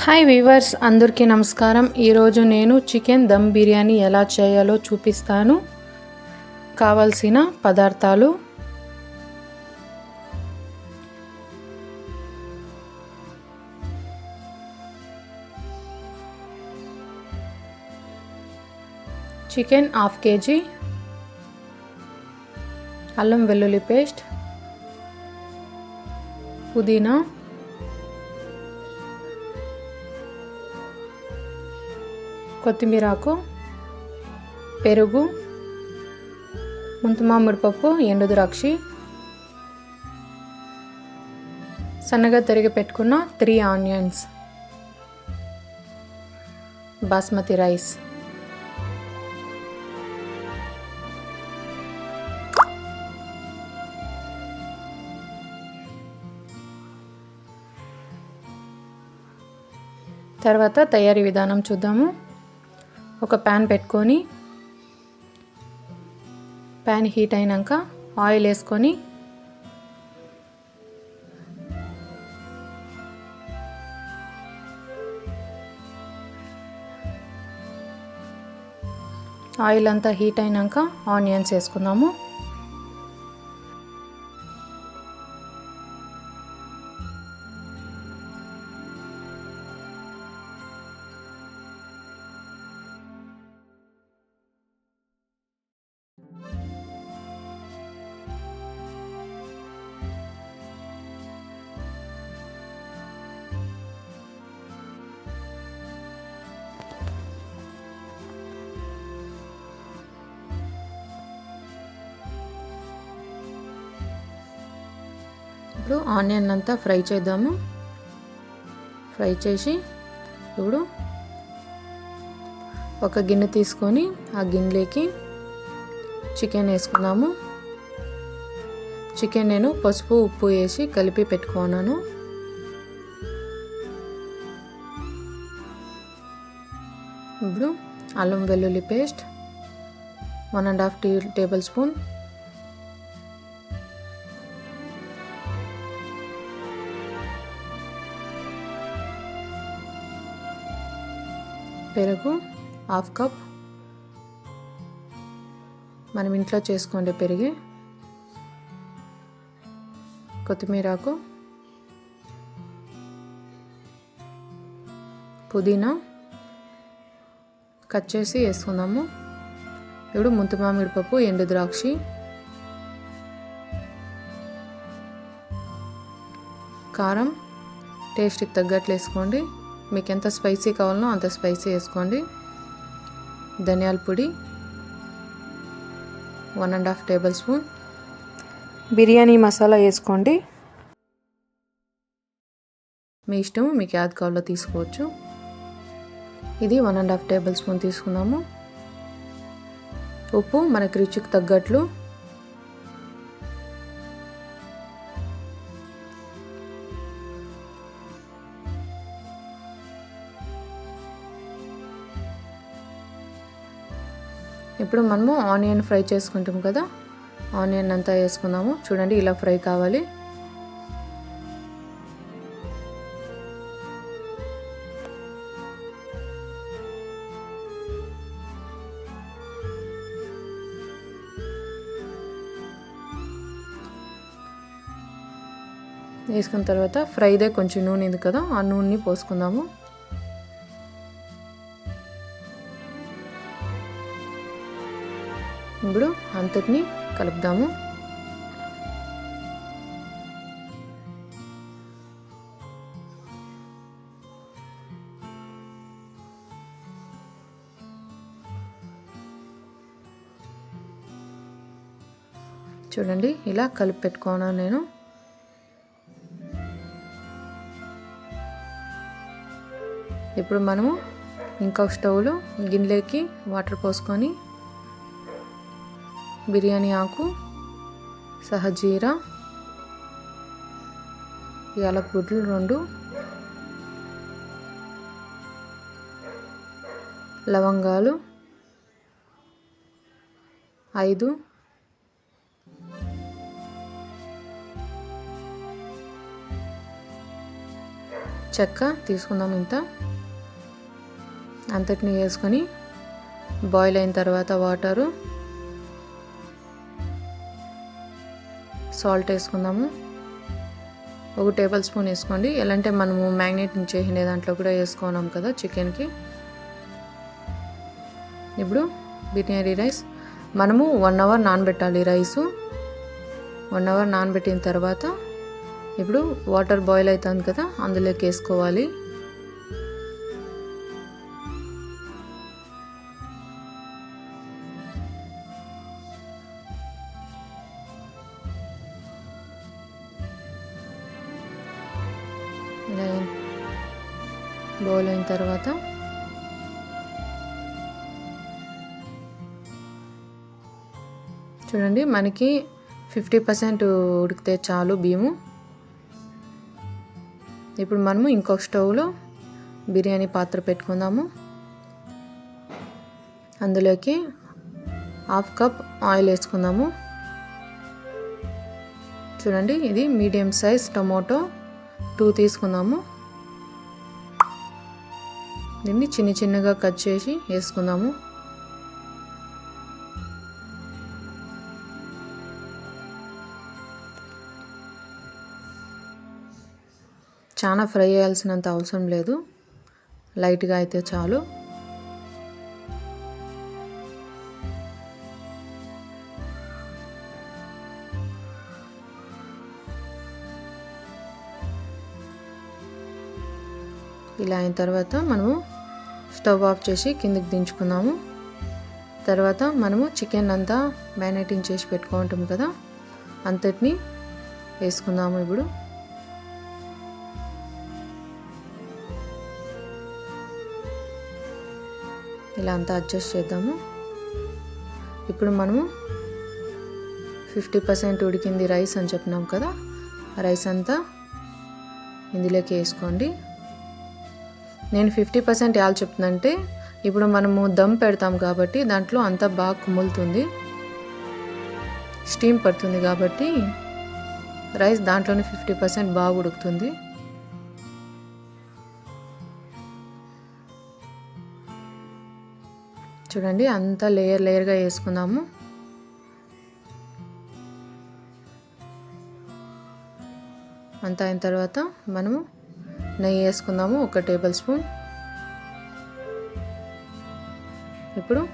Hi weavers అందరికీ నమస్కారం. ఈరోజు నేను చికెన్ దమ్ బిర్యానీ ఎలా చేయాలో చూపిస్తాను. కావలసిన పదార్థాలు. Chicken half KG. అల్లం వెల్లుల్లి పేస్ట్. పుదీనా. కొత్తిమీరాకు పెరుగు ముంతమామిడి పప్పు ఎండు ద్రాక్షి సన్నగా తరిగి పెట్టుకున్న త్రీ ఆనియన్స్ బాస్మతి రైస్. తర్వాత తయారీ విధానం చూద్దాము. ఒక ప్యాన్ పెట్టుకొని ప్యాన్ హీట్ అయినాక ఆయిల్ వేసుకొని ఆయిల్ అంతా హీట్ అయినాక ఆనియన్స్ వేసుకుందాము. ఇప్పుడు ఆనియన్ అంతా ఫ్రై చేద్దాము. ఫ్రై చేసి ఇప్పుడు ఒక గిన్నె తీసుకొని ఆ గిన్నెలోకి చికెన్ వేసుకున్నాము చికెన్ నేను పసుపు ఉప్పు వేసి కలిపి పెట్టుకున్నాను. ఇప్పుడు అల్లం వెల్లుల్లి paste one and half tea tablespoon పెరుగు హాఫ్ కప్. మనం ఇంట్లో చేసుకోండి పెరిగి కొత్తిమీరాకు పుదీనా కట్ చేసి వేసుకుందాము. ఇప్పుడు ముంతు మామిడిపప్పు ఎండు ద్రాక్ష కారం టేస్ట్కి తగ్గట్లు వేసుకోండి. మీకు ఎంత స్పైసీ కావాలనో అంత స్పైసీ వేసుకోండి. ధనియాల పొడి one and half tablespoon. Biryani masala వేసుకోండి. మీ ఇష్టం మీకు యాద్ కావాలో తీసుకోవచ్చు. ఇది one and half tablespoon తీసుకున్నాము. ఉప్పు మనకి రుచికి తగ్గట్లు ఇప్పుడు మనము ఆనియన్ ఫ్రై చేసుకుంటాం కదా. ఆనియన్ అంతా వేసుకుందాము. చూడండి ఇలా ఫ్రై కావాలి. వేసుకున్న తర్వాత ఫ్రైదే కొంచెం నూనె ఉంది కదా ఆ నూనెని పోసుకుందాము. ఇప్పుడు అంతటిని కలుపుదాము. చూడండి ఇలా కలిపి పెట్టుకున్నాను నేను. ఇప్పుడు మనము ఇంకొక స్టవ్లో గిన్నెలోకి వాటర్ పోసుకొని బిర్యానీ ఆకు సహజీరా యాలకుడ్లు రెండు లవంగాలు ఐదు చెక్క తీసుకుందాం ఇంత. అంతటిని వేసుకొని బాయిల్ అయిన తర్వాత వాటరు సాల్ట్ వేసుకుందాము. ఒక టేబుల్ స్పూన్ వేసుకోండి. ఎలా అంటే మనము మ్యాగ్నేట్ చేసిన దాంట్లో కూడా వేసుకున్నాం కదా చికెన్కి. ఇప్పుడు బిర్యానీ రైస్. మనము వన్ అవర్ నానబెట్టాలి రైసు. వన్ అవర్ నానబెట్టిన తర్వాత ఇప్పుడు వాటర్ బాయిల్ అవుతుంది కదా అందులోకి వేసుకోవాలి. ఇలా బౌల్ అయిన తర్వాత చూడండి మనకి ఫిఫ్టీ పర్సెంట్ ఉడికితే చాలు బియ్యము. ఇప్పుడు మనము ఇంకొక స్టవ్లో బిర్యానీ పాత్ర పెట్టుకుందాము. అందులోకి హాఫ్ కప్ ఆయిల్ వేసుకుందాము. చూడండి ఇది మీడియం సైజ్ టొమాటో. టూ తీసుకుందాము. దీన్ని చిన్న చిన్నగా కట్ చేసి వేసుకుందాము. చాలా ఫ్రై చేయాల్సినంత అవసరం లేదు. లైట్గా అయితే చాలు. ఇలా అయిన తర్వాత మనము స్టవ్ ఆఫ్ చేసి కిందికి దించుకున్నాము. తర్వాత మనము చికెన్ అంతా మ్యారినేటింగ్ చేసి పెట్టుకుంటాం కదా అంతటిని వేసుకుందాము ఇప్పుడు. ఇలా అంతా అడ్జస్ట్ చేద్దాము. ఇప్పుడు మనము ఫిఫ్టీ పర్సెంట్ ఉడికింది రైస్ అని చెప్పినాం కదా రైస్ అంతా ఇందులోకి వేసుకోండి. నేను ఫిఫ్టీ పర్సెంట్ ఎలా చెప్తుందంటే ఇప్పుడు మనము దమ్ పెడతాం కాబట్టి దాంట్లో అంతా బాగా కుములుతుంది. స్టీమ్ పడుతుంది కాబట్టి రైస్ దాంట్లోనే ఫిఫ్టీ పర్సెంట్ బాగా ఉడుకుతుంది. చూడండి అంతా లేయర్ లేయర్గా వేసుకుందాము అంతా అయిన తర్వాత మనము నెయ్యి వేసుకుందాము ఒక టేబుల్ స్పూన్. ఇప్పుడు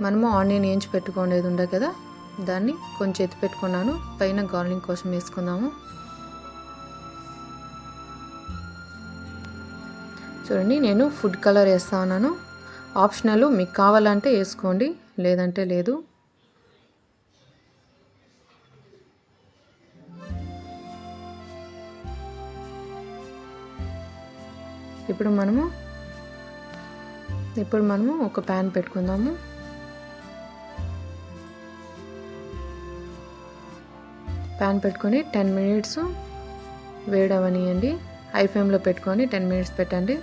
మనము ఆనియన్ ఏంచి పెట్టుకోలేదు ఉండే కదా దాన్ని కొంచెం ఎత్తి పెట్టుకున్నాను పైన గార్లింగ్ కోసం వేసుకుందాము. చూడండి నేను ఫుడ్ కలర్ వేస్తా ఉన్నాను. ఆప్షనల్ మీకు కావాలంటే వేసుకోండి లేదంటే లేదు. ఇప్పుడు మనము ఇప్పుడు మనము ఒక ప్యాన్ పెట్టుకుందాము. ప్యాన్ పెట్టుకొని టెన్ మినిట్స్ వేడవనియండి. హై ఫ్లేమ్లో పెట్టుకొని టెన్ మినిట్స్ పెట్టండి.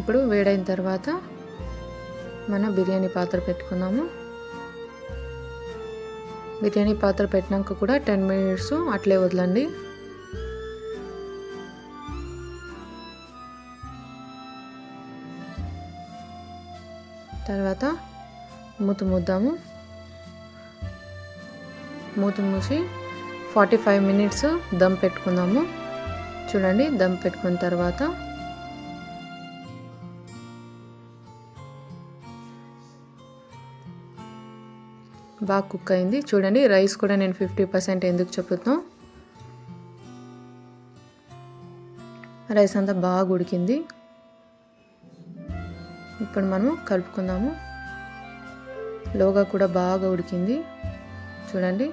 ఇప్పుడు వేడైన తర్వాత మన బిర్యానీ పాత్ర పెట్టుకుందాము. బిర్యానీ పాత్ర పెట్టినాక కూడా టెన్ మినిట్స్ అట్లే వదలండి. తర్వాత మూత ముద్దాము. మూత మూసి ఫార్టీ ఫైవ్ మినిట్స్ దమ్ పెట్టుకుందాము. చూడండి దమ్ పెట్టుకున్న తర్వాత బాగా కుక్ అయింది. చూడండి రైస్ కూడా నేను ఫిఫ్టీ పర్సెంట్ ఎందుకు చెప్తున్నా. రైస్ అంతా బాగా ఉడికింది. ఇప్పుడు మనము కలుపుకుందాము. లోగా కూడా బాగా ఉడికింది. చూడండి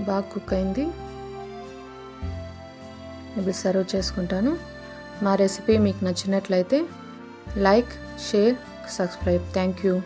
బాగా కుక్ అయింది. ఇప్పుడు సర్వ్ చేసుకుంటాను. మా రెసిపీ మీకు నచ్చినట్లయితే like share subscribe. Thank you.